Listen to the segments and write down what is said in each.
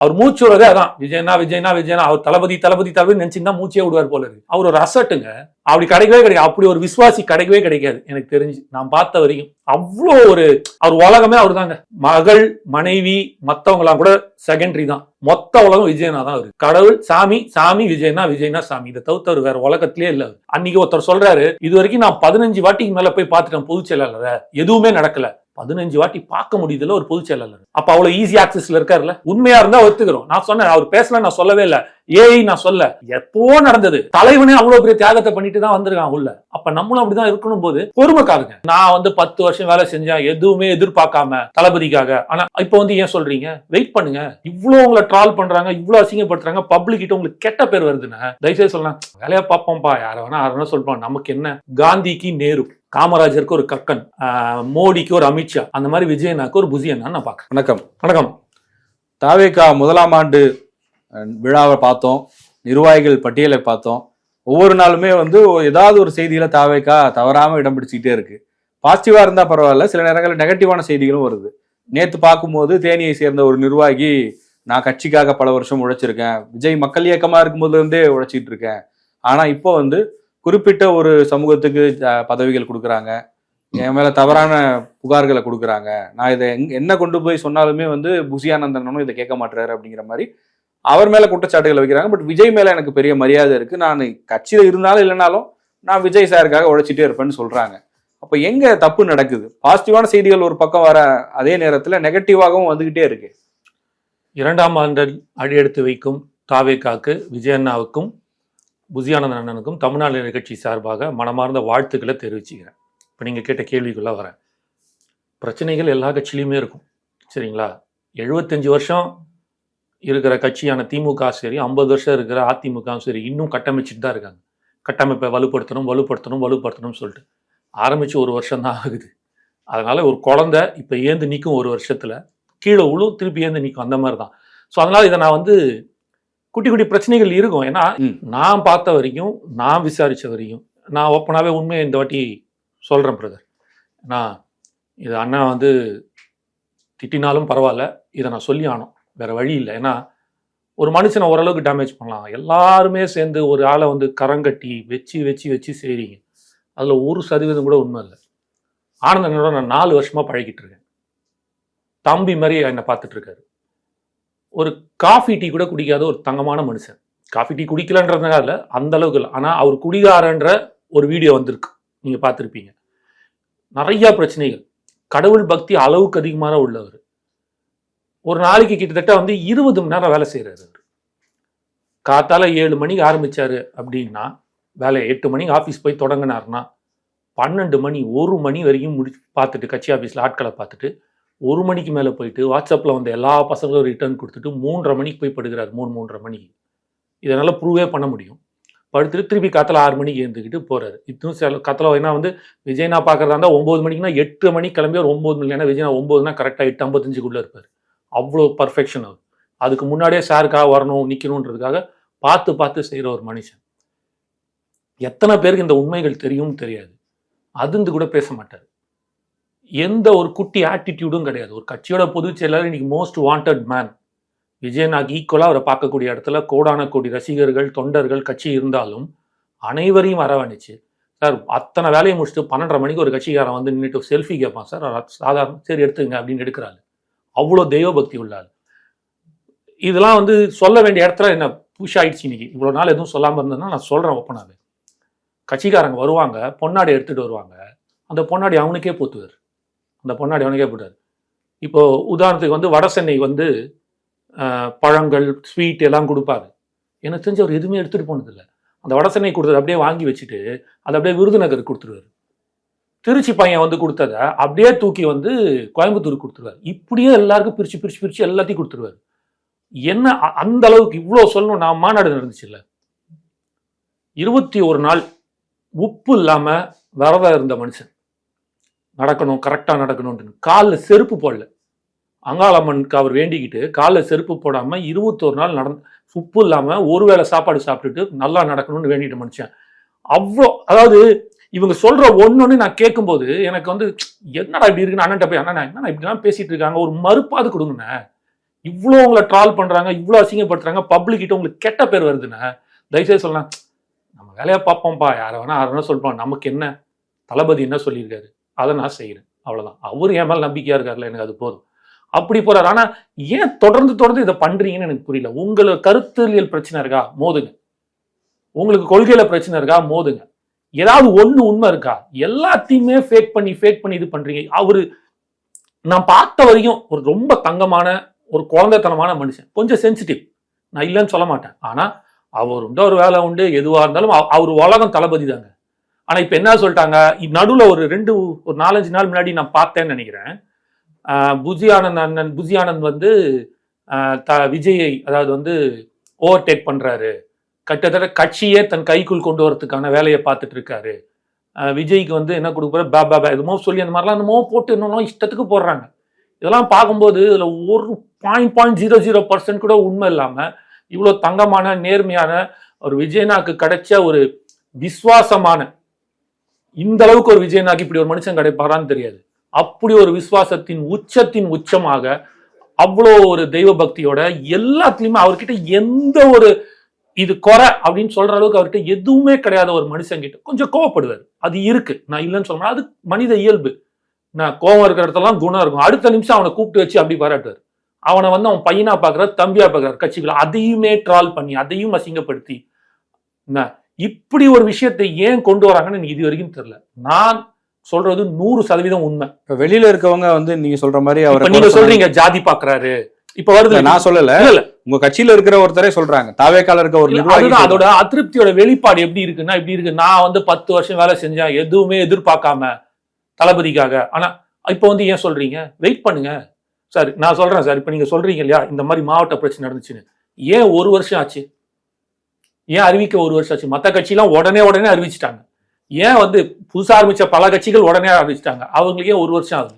அவர் மூச்சு விடுறதே அதான் விஜயனா விஜயனா விஜயனா. அவர் தளபதி தளபதி தளபதி நினைச்சுன்னா மூச்சே விடுவார் போல இருக்கு. அவர் ஒரு அசட்டுங்க அப்படி கிடைக்கவே கிடைக்காது. அப்படி ஒரு விசுவாசி கிடைக்கவே கிடைக்காது. எனக்கு தெரிஞ்சு நான் பார்த்த வரைக்கும் அவ்வளோ ஒரு அவர் உலகமே அவர் தாங்க மகள் மனைவி மத்தவங்கலாம் கூட செகண்டரி தான். மொத்த உலகம் விஜயனா தான் இருக்கு கடவுள் சாமி சாமி விஜயனா விஜயனா சாமி. இதை தவிர்த்தவர் வேற உலகத்திலேயே இல்ல அன்னைக்கு ஒருத்தர் சொல்றாரு இது வரைக்கும் நான் பதினஞ்சு வாட்டிக்கு மேல போய் பார்த்துட்டேன் பொதுச் செயலாளரை. எதுவுமே நடக்கல. பதினஞ்சு வாட்டி பார்க்க முடியுதுல ஒரு பொதுச் செயலாளர் அப்ப அவ்வளவு ஈஸி ஆக்சஸ்ல இருக்காருல்ல? உண்மையா இருந்தா ஒத்துக்கிறோம். நான் சொன்னேன் அவர் பேசல நான் சொல்லவே இல்லை. ஏஐ நான் சொல்ல. எப்போ நடந்தது? தலைவனே அவ்வளவு பெரிய தியாகத்தை பண்ணிட்டு தான் வந்திருக்கான் உள்ள. அப்ப நம்மளும் அப்படிதான் இருக்கணும் போது பொறுமை காருங்க நான் வந்து பத்து வருஷம் வேலை செஞ்சேன் எதுவுமே எதிர்பார்க்காம தளபதிக்காக. ஆனா இப்ப வந்து ஏன் சொல்றீங்க? வெயிட் பண்ணுங்க. இவ்வளவு உங்களை ட்ரால் பண்றாங்க இவ்வளவு அசிங்கப்படுத்துறாங்க பப்ளிக் கிட்ட உங்களுக்கு கெட்ட பேர் வருதுன்னா. தயவுசெய்து சொல்லலாம். வேலையா பார்ப்போம்ப்பா. யார வேணா யார வேணா சொல்லுப்பாங்க நமக்கு என்ன? காந்திக்கு நேரு காமராஜருக்கு ஒரு கக்கன் மோடிக்கு ஒரு அமித்ஷா. அந்த மாதிரி விஜயனாக்கு ஒரு புசியன்னா நான் பாக்குறேன் வணக்கம். வணக்கம். தாவேகா முதலாம் ஆண்டு விழாவை பார்த்தோம் நிர்வாகிகள் பட்டியலை பார்த்தோம். ஒவ்வொரு நாளுமே வந்து ஏதாவது ஒரு செய்தியில தாவைக்கா தவறாம இடம் பிடிச்சிக்கிட்டே இருக்கு. பாசிட்டிவா இருந்தா பரவாயில்ல சில நேரங்களில் நெகட்டிவான செய்திகளும் வருது. நேத்து பார்க்கும்போது தேனியை சேர்ந்த ஒரு நிர்வாகி நான் கட்சிக்காக பல வருஷம் உழைச்சிருக்கேன். விஜய் மக்கள் இயக்கமா இருக்கும்போதுல இருந்தே உழைச்சிட்டு இருக்கேன். ஆனா இப்போ வந்து குறிப்பிட்ட ஒரு சமூகத்துக்கு பதவிகள் கொடுக்குறாங்க. என் மேல தவறான புகார்களை கொடுக்குறாங்க. நான் இதை எங் என்ன கொண்டு போய் சொன்னாலுமே வந்து புசியானந்தனும் இதை கேட்க மாட்டுறாரு அப்படிங்கிற மாதிரி அவர் மேல குற்றச்சாட்டுகளை வைக்கிறாங்க பட் விஜய் மேல எனக்கு பெரிய மரியாதை இருக்கு. நான் கட்சியில இருந்தாலும் இல்லைனாலும் நான் விஜய் சாருக்காக உழைச்சிட்டே இருப்பேன்னு சொல்றாங்க. அப்ப எங்க தப்பு நடக்குது? பாசிட்டிவான செய்திகள் ஒரு பக்கம் வர அதே நேரத்துல நெகட்டிவாகவும் வந்துகிட்டே இருக்கு. இரண்டாம் ஆண்டில் அடியெடுத்து வைக்கும் தாவேக்காக்கு விஜயண்ணாவுக்கும் புஜியானந்த அண்ணனுக்கும் தமிழ்நாடு நிகழ்ச்சி சார்பாக மனமார்ந்த வாழ்த்துக்களை தெரிவிச்சுக்கிறேன். இப்போ நீங்கள் கேட்ட கேள்விக்குள்ள வரேன். பிரச்சனைகள் எல்லா கட்சியிலையுமே இருக்கும். சரிங்களா? எழுபத்தஞ்சு வருஷம் இருக்கிற கட்சியான திமுக சரி ஐம்பது வருஷம் இருக்கிற அதிமுகவும் சரி இன்னும் கட்டமைச்சிட்டு தான் இருக்காங்க. கட்டமைப்பை வலுப்படுத்தணும் வலுப்படுத்தணும் வலுப்படுத்தணும்னு சொல்லிட்டு. ஆரம்பிச்சு ஒரு வருஷம் தான் ஆகுது. அதனால ஒரு குழந்தை இப்போ ஏந்து நிற்கும் ஒரு வருஷத்துல கீழே உழும் திருப்பி ஏந்து நிற்கும் அந்த மாதிரி தான். ஸோ அதனால இதை நான் வந்து குட்டி குட்டி பிரச்சனைகள் இருக்கும். ஏன்னா. நான் பார்த்த வரைக்கும் நான் விசாரிச்ச வரைக்கும் நான் ஓப்பனாகவே உண்மையை இந்த வாட்டி சொல்கிறேன் பிரதர். நான் இது அண்ணா வந்து திட்டினாலும் பரவாயில்ல இதை நான் சொல்லி ஆனோம் வேற வழி இல்லை. ஏன்னா ஒரு மனுஷனை ஓரளவுக்கு டேமேஜ் பண்ணலாம். எல்லாருமே சேர்ந்து ஒரு ஆளை வந்து கரங்கட்டி வச்சு வச்சு வச்சு செய்கிறீங்க அதில் ஒரு சதவீதம் கூட உண்மை இல்லை. ஆனந்தனோட நான் நாலு வருஷமாக பழகிட்டு இருக்கேன். தம்பி மாதிரி என்னை பார்த்துட்ருக்காரு ஒரு காஃபி டீ கூட குடிக்காத ஒரு தங்கமான மனுஷன். காஃபி டீ குடிக்கலன்றதுனால இல்லை அந்த அளவுக்கு இல்லை. ஆனால் அவர் குடிகாரன்ற ஒரு வீடியோ வந்திருக்கு. நீங்கள் பார்த்துருப்பீங்க. நிறையா பிரச்சனைகள். கடவுள் பக்தி அளவுக்கு அதிகமாக உள்ளவர். ஒரு நாளைக்கு கிட்டத்தட்ட வந்து இருபது மணி நேரம் வேலை செய்கிறாரு காத்தால ஏழு மணிக்கு ஆரம்பித்தார் அப்படின்னா வேலை எட்டு மணிக்கு ஆஃபீஸ் போய் தொடங்கினாருன்னா பன்னெண்டு மணி ஒரு மணி வரைக்கும் முடி பார்த்துட்டு கட்சி ஆஃபீஸில் ஆட்களை பார்த்துட்டு ஒரு மணிக்கு மேலே போயிட்டு வாட்ஸ்அப்பில் வந்த எல்லா பசங்களும் ரிட்டர்ன் கொடுத்துட்டு மூன்றரை மணிக்கு போய் படுக்கிறார் மூணு மூன்றரை மணிக்கு. இதனால் ப்ரூவே பண்ண முடியும். படுத்துட்டு திருப்பி காத்தில் ஆறு மணிக்கு எழுந்துக்கிட்டு போகிறாரு இதுவும் சில கத்தில் ஏன்னா வந்து விஜய் நான் பார்க்கறதா இருந்தால் ஒம்பது மணிக்குனா எட்டு மணிக்கு கிளம்பி ஒரு ஒம்பது மணி ஏன்னா விஜய்னா ஒம்பதுனா கரெக்டாக எட்டு ஐம்பத்தஞ்சுக்குள்ளே இருப்பார். அவ்வளோ பர்ஃபெக்ஷன் அது. அதுக்கு முன்னாடியே சாருக்காக வரணும் நிற்கணுன்றதுக்காக பார்த்து பார்த்து செய்கிற ஒரு மனுஷன். எத்தனை பேருக்கு இந்த உண்மைகள் தெரியும் தெரியாது. அதுந்து கூட பேச மாட்டார். எந்த ஒரு குட்டி ஆட்டிடியூடும் கிடையாது. ஒரு கட்சியோட பொதுச் செயலாளர் இன்னைக்கு மோஸ்ட் வாண்டட் மேன் விஜயநாக் ஈக்குவலாக அவரை பார்க்கக்கூடிய இடத்துல கோடான கோடி ரசிகர்கள் தொண்டர்கள் கட்சி இருந்தாலும் அனைவரையும் அரவணைச்சு சார் அத்தனை வேலையை முடிச்சுட்டு பன்னெண்டரை மணிக்கு ஒரு கட்சிக்காரன் வந்து நின்றுட்டு செல்ஃபி கேட்பான் சார் சாதாரண சரி எடுத்துங்க அப்படின்னு எடுக்கிறாள் அவ்வளோ தெய்வ பக்தி உள்ளாள் இதெல்லாம் வந்து சொல்ல வேண்டிய இடத்துல என்ன புஷ் ஆயிடுச்சு இன்னைக்கு. இவ்வளோ நாள் எதுவும் சொல்லாமல் இருந்ததுன்னா நான் சொல்கிறேன் ஒப்பனாவே கட்சிக்காரங்க வருவாங்க பொன்னாடி எடுத்துகிட்டு வருவாங்க. அந்த பொன்னாடி அவனுக்கே போத்துவார். அந்த பொன்னாடி அவனுக்கே போட்டார் இப்போது உதாரணத்துக்கு வந்து வட சென்னை வந்து பழங்கள் ஸ்வீட் எல்லாம் கொடுப்பாரு. எனக்கு தெரிஞ்சு அவர் எதுவுமே எடுத்துகிட்டு போனதில்லை. அந்த வட சென்னை கொடுத்தது அப்படியே வாங்கி வச்சுட்டு அதை அப்படியே விருதுநகர் கொடுத்துருவாரு. திருச்சி பையன் வந்து கொடுத்தத அப்படியே தூக்கி வந்து கோயம்புத்தூர் கொடுத்துருவாரு. இப்படியே எல்லாருக்கும் பிரித்து பிரித்து பிரித்து எல்லாத்தையும் கொடுத்துருவாரு. என்ன அ- அந்த அளவுக்கு இவ்வளோ சொல்லணும் நான் மாநாடு நடந்துச்சு இல்லை இருபத்தி ஒரு நாள் உப்பு இல்லாமல் விரதம் இருந்த மனுஷன். நடக்கணும் கரெக்டாக நடக்கணும்னு. காலில் செருப்பு போடல. அங்காளம்மனுக்கு அவர் வேண்டிக்கிட்டு காலில் செருப்பு போடாமல் இருபத்தோரு நாள் நடந்து உப்பு இல்லாமல் ஒரு வேளை சாப்பாடு சாப்பிட்டுட்டு நல்லா நடக்கணும்னு வேண்டிட்டு மனுஷன். அவ்வளோ அதாவது இவங்க சொல்ற ஒன்னொன்னு நான் கேட்கும்போது எனக்கு வந்து என்னடா இப்படி இருக்குன்னு அண்ணன்ட்ட போய் அண்ணா என்னடா இப்படிலாம் பேசிட்டு இருக்காங்க? ஒரு மறுப்பாது கொடுங்கண்ணே. இவ்வளோ உங்களை ட்ரால் பண்றாங்க இவ்வளோ அசிங்கப்படுத்துறாங்க பப்ளிக் கிட்ட உங்களுக்கு கெட்ட பேர் வருதுண்ணே. தயவுசெய்து சொல்லலாம் நம்ம வேலையை பார்ப்போம்ப்பா யாரை வேணா யாரை வேணா சொல்லுவோம் நமக்கு என்ன? தளபதி என்ன சொல்லியிருக்காரு? அதை நான் செய்கிறேன் அவ்வளவுதான். அவர் என் மேல நம்பிக்கையா இருக்காருல்ல எனக்கு அது போதும். அப்படி போறாரு. ஆனா ஏன் தொடர்ந்து தொடர்ந்து இதை பண்றீங்கன்னு எனக்கு புரியல. உங்களை கருத்தியல் பிரச்சனை இருக்கா? மோதுங்க. உங்களுக்கு கொள்கையில பிரச்சனை இருக்கா? மோதுங்க. ஏதாவது ஒண்ணு உண்மை இருக்கா? எல்லாத்தையுமே ஃபேக் பண்ணி ஃபேக் பண்ணி இது பண்றீங்க. அவரு நான் பார்த்த வரையும் ஒரு ரொம்ப தங்கமான ஒரு குழந்தைத்தனமான மனுஷன். கொஞ்சம் சென்சிட்டிவ் நான் இல்லைன்னு சொல்ல மாட்டேன். ஆனா அவர் உண்டு ஒரு வேலை உண்டு எதுவா இருந்தாலும் அவர் உலகம் தளபதி தாங்க. ஆனா இப்ப என்ன சொல்லிட்டாங்க? இ- ஒரு ரெண்டு ஒரு நாலஞ்சு நாள் முன்னாடி நான் பார்த்தேன்னு நினைக்கிறேன். ஆஹ் புஜி ஆனந்த் அண்ணன் புஜி ஆனந்த் வந்து த விஜயை அதாவது வந்து ஓவர்டேக் பண்றாரு. கிட்டத்தட்ட கட்சியே தன் கைக்குள் கொண்டு வரதுக்கான வேலையை பார்த்துட்டு இருக்காரு. விஜய்க்கு வந்து என்ன கொடுக்குற பா பா பா என்னமோ சொல்லி அந்த மாதிரிலாம் என்னமோ போட்டு என்னமோ இஷ்டத்துக்கு போடுறாங்க. இதெல்லாம் பார்க்கும்போது இதில் ஒரு point point zero zero percent கூட உண்மை இல்லாமல் இவ்வளோ தங்கமான நேர்மையான ஒரு விஜயனாக்கு கிடைச்ச ஒரு விசுவாசமான இந்த அளவுக்கு ஒரு விஜயனாக்கு இப்படி ஒரு மனுஷன் கிடைப்பாரான்னு தெரியாது. அப்படி ஒரு விசுவாசத்தின் உச்சத்தின் உச்சமாக அவ்வளோ ஒரு தெய்வ பக்தியோட எல்லாத்துலேயுமே அவர்கிட்ட எந்த ஒரு இது குறை அப்படின்னு சொல்ற அளவுக்கு அவர்கிட்ட எதுவுமே கிடையாத ஒரு மனுஷங்கிட்ட கொஞ்சம் கோவப்படுவார். அது இருக்கு. நான் இல்லைன்னு சொல்ல. அது மனித இயல்பு. நான் கோவம் இருக்கிற இடத்துலலாம் குணம் இருக்கும். அடுத்த நிமிஷம் அவனை கூப்பிட்டு வச்சு அப்படி பாராட்டுவார். அவனை வந்து அவன் பையனா பார்க்கறாரு தம்பியா பார்க்கறாரு கட்சிகளை அதையுமே ட்ரால் பண்ணி அதையும் அசிங்கப்படுத்தி. இப்படி ஒரு விஷயத்தை ஏன் கொண்டு வராங்கன்னு எனக்கு இது வரைக்கும் தெரியல. நான் சொல்றது நூறு சதவீதம் உண்மை. வெளியில இருக்கவங்க வந்து நீங்க சொல்ற மாதிரி அவர் நீங்க சொல்றீங்க ஜாதி பாக்குறாரு. இப்ப வருது நான் சொல்லல. உங்க கட்சியில இருக்கிற ஒருத்தரே சொல்றாங்க. தாவேக்கால இருக்க ஒரு அதோட. அதிருப்தியோட வெளிப்பாடு எப்படி இருக்குன்னா இப்படி இருக்கு. நான் வந்து பத்து வருஷம் வேலை செஞ்சேன். எதுவுமே எதிர்பார்க்காம தளபதிக்காக. ஆனா இப்ப வந்து ஏன் சொல்றீங்க? வெயிட் பண்ணுங்க. சார் நான் சொல்றேன் சார் இப்ப நீங்க சொல்றீங்க இல்லையா? இந்த மாதிரி மாவட்ட பிரச்சனை நடந்துச்சுன்னு. ஏன் ஒரு வருஷம் ஆச்சு? ஏன் அறிவிக்க ஒரு வருஷம் ஆச்சு? மத்த கட்சிலாம் உடனே உடனே அறிவிச்சிட்டாங்க. ஏன் வந்து புதுசா ஆரம்பிச்ச பல கட்சிகள் உடனே அறிவிச்சிட்டாங்க அவங்களுக்கு ஏன் ஒரு வருஷம் ஆகுது.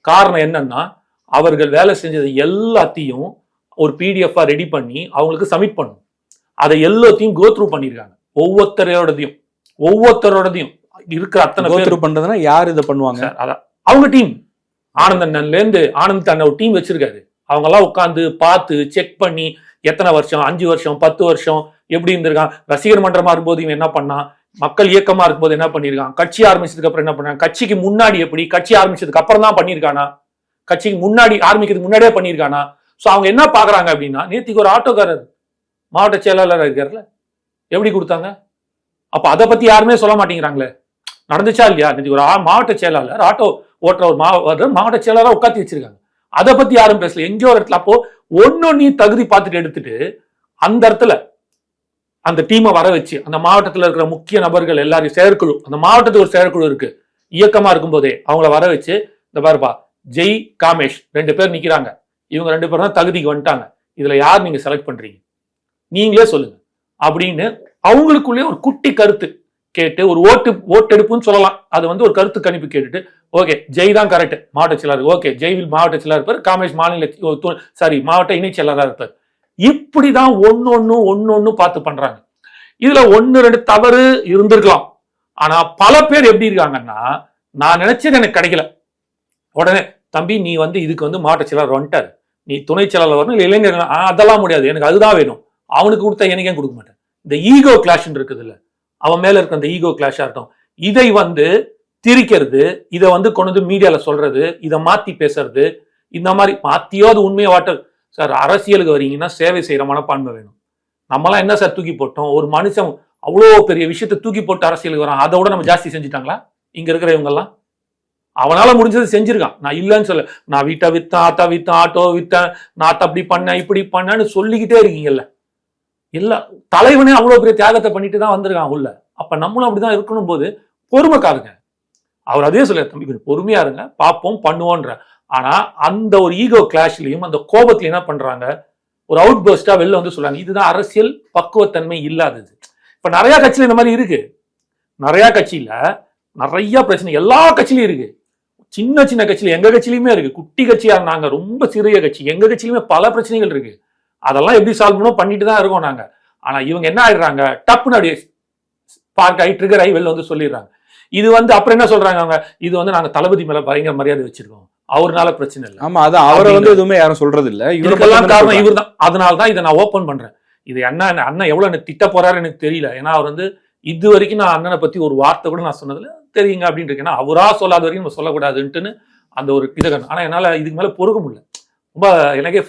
காரணம் என்னன்னா அவர்கள் வேலை செஞ்சது எல்லாத்தையும் ஒரு பிடிஎஃபா ரெடி பண்ணி அவங்களுக்கு சப்மிட் பண்ணணும் அதை எல்லாத்தையும் கோ த்ரூ பண்ணியிருக்காங்க ஒவ்வொருத்தரோடதையும் ஒவ்வொருத்தரோடதையும் இருக்கிற அத்தனை through பண்றதுன்னா யார் இதை பண்ணுவாங்க? அதான். அவங்க டீம் ஆனந்தண்ணன்ல இருந்து ஆனந்த் அண்ணன் ஒரு டீம் வச்சிருக்காரு. அவங்க எல்லாம் உட்காந்து பார்த்து செக் பண்ணி எத்தனை வருஷம் அஞ்சு வருஷம் பத்து வருஷம் எப்படி இருந்திருக்கான் ரசிகர் மன்றமா இருக்கும்போது இவன் என்ன பண்ணான் மக்கள் இயக்கமா இருக்கும்போது என்ன பண்ணிருக்கான்? கட்சி ஆரம்பிச்சதுக்கு அப்புறம் என்ன பண்ணான்? கட்சிக்கு முன்னாடி எப்படி கட்சி ஆரம்பிச்சதுக்கு அப்புறம் தான் பண்ணிருக்கானா? கட்சிக்கு முன்னாடி ஆரம்பிக்கிறதுக்கு முன்னாடியே பண்ணியிருக்கானா? ஸோ அவங்க என்ன பார்க்குறாங்க அப்படின்னா நேத்திக்கு ஒரு ஆட்டோக்காரர் மாவட்ட செயலாளர் இருக்கார்ல எப்படி கொடுத்தாங்க? அப்போ அதை பற்றி யாருமே சொல்ல மாட்டேங்கிறாங்களே. நடந்துச்சா இல்லையா? நேற்று ஒரு ஆ- மாவட்ட செயலாளர் ஆட்டோ ஓட்டுற ஒரு மாவட்ட மாவட்ட செயலாளராக உட்காந்து வச்சிருக்காங்க. அதை பற்றி யாரும் பேசல. எங்கேயோ ஒரு இடத்துல அப்போ ஒன்று நீ தகுதி பார்த்துட்டு எடுத்துட்டு அந்த இடத்துல அந்த டீமை வர வச்சு அந்த மாவட்டத்தில் இருக்கிற முக்கிய நபர்கள் எல்லாரையும் செயற்குழு அந்த மாவட்டத்துக்கு ஒரு செயற்குழு இருக்கு. இயக்கமாக இருக்கும்போதே அவங்கள வர வச்சு இந்த பாருப்பா ஜெய் காமேஷ் ரெண்டு பேர் நிக்கிறாங்க. இவங்க ரெண்டு பேரும் தான் தகுதிக்கு வந்துட்டாங்க. இதுல யார் நீங்க செலக்ட் பண்றீங்க? நீங்களே சொல்லுங்க. அப்படின்னு அவங்களுக்குள்ளே ஒரு குட்டி கருத்து கேட்டு ஒரு ஓட்டு ஓட்டெடுப்புன்னு சொல்லலாம். அது வந்து ஒரு கருத்து கணிப்பு கேட்டுட்டு ஓகே ஜெய் தான் கரெக்ட் மாவட்ட செயலாளர். ஓகே ஜெய்வில் மாவட்ட செயலாளர் இருப்பார் காமேஷ் மாநில சாரி மாவட்ட இணைச் செயலாளராக இருப்பார். இப்படிதான் ஒன்று ஒன்னொன்னு பார்த்து பண்றாங்க. இதுல ஒன்னு ரெண்டு தவறு இருந்திருக்கலாம். ஆனா பல பேர் எப்படி இருக்காங்கன்னா நான் நினைச்சது எனக்கு கிடைக்கல. உடனே தம்பி நீ வந்து இதுக்கு வந்து மாவட்ட செயலாளர் நீ துணை செயலாளர் வரணும் இல்லை இளைஞர்கள் ஆ, அதெல்லாம் முடியாது. எனக்கு அதுதான் வேணும். அவனுக்கு கொடுத்தா எனக்கு ஏன் கொடுக்க மாட்டேன்? இந்த ஈகோ கிளாஷ் இருக்குது இல்லை. அவன் மேல இருக்க அந்த ஈகோ கிளாஷாக இருக்கும் இதை வந்து திரிக்கிறது இதை வந்து கொண்டு வந்து மீடியாவில் சொல்றது இதை மாற்றி பேசுறது இந்த மாதிரி மாற்றியாவது அது உண்மையை வாட்ட சார் அரசியலுக்கு வரீங்கன்னா சேவை செய்கிற மனப்பான்மை வேணும். நம்மலாம் என்ன சார் தூக்கி போட்டோம்? ஒரு மனுஷன் அவ்வளோ பெரிய விஷயத்தை தூக்கி போட்டு அரசியலுக்கு வரான். அதை விட நம்ம ஜாஸ்தி செஞ்சுட்டாங்களா? இங்கே இருக்கிற இவங்கெல்லாம்? அவனால் முடிஞ்சது செஞ்சிருக்கான். நான் இல்லைன்னு சொல்ல நான் வீட்டை விற்றேன் ஆத்தா விற்றேன் ஆட்டோ விற்றேன் நான் அத்தை அப்படி பண்ணேன் இப்படி பண்ணேன்னு சொல்லிக்கிட்டே இருக்கீங்கல்ல. இல்லை தலைவனே அவ்வளோ பெரிய தியாகத்தை பண்ணிட்டு தான் வந்திருக்கான் உள்ள. அப்போ நம்மளும் அப்படிதான் இருக்கணும் போது பொறுமை காருங்க அவர் அதே சொல்ல தம்பி கொஞ்சம் பொறுமையா இருங்க பார்ப்போம் பண்ணுவோன்ற. ஆனா அந்த ஒரு ஈகோ கிளாஷ்லையும் அந்த கோபத்திலையும் என்ன பண்றாங்க? ஒரு அவுட் பர்ஸ்டா வெளில வந்து சொல்றாங்க. இதுதான் அரசியல் பக்குவத்தன்மை இல்லாதது. இப்ப நிறைய கட்சியில இந்த மாதிரி இருக்கு. நிறைய கட்சியில நிறைய பிரச்சனை எல்லா கட்சியிலும் இருக்கு. சின்ன சின்ன கட்சியில எங்க கட்சியிலுமே இருக்கு. குட்டி கட்சியா இருந்தாங்க ரொம்ப சிறிய கட்சி. எங்க கட்சியிலுமே பல பிரச்சனைகள் இருக்கு. அதெல்லாம் எப்படி சால்வ் பண்ணணும்? பண்ணிட்டு தான் இருக்கோம் நாங்க. ஆனா இவங்க என்ன ஆயிடுறாங்க? டப்புன்னு அப்படியே பார்க் ஆகி ட்ரிகர் ஆகி வெளில வந்து சொல்லிடுறாங்க. இது வந்து அப்புறம் என்ன சொல்றாங்க அவங்க? இது வந்து நாங்க தளபதி மேல பயங்கர மரியாதை வச்சிருக்கோம். அவர்னால பிரச்சனை இல்லை. ஆமா அதான் அவரை வந்து எதுவுமே யாரும் சொல்றது இல்ல இவரை இதுக்கெல்லாம் மட்டும் காரணம் இவர் தான் அதனால தான் இதை நான் ஓப்பன் பண்றேன். இது அண்ணா அண்ணன் எவ்வளவு என்ன திட்ட போறாரு எனக்கு தெரியல. ஏன்னா அவர் வந்து இது வரைக்கும் நான் அண்ணனை பத்தி ஒரு வார்த்தை கூட நான் சொன்னதுல தெரியுங்க அப்படின்னு இருக்கேன். ஏன்னா அவரா சொல்லாத வரைக்கும் நம்ம சொல்லக்கூடாதுன்ட்டுன்னு அந்த ஒரு இதை ஆனா என்னால இதுக்கு மேல பொறுக்க முடியல. ரொம்ப எனக்கே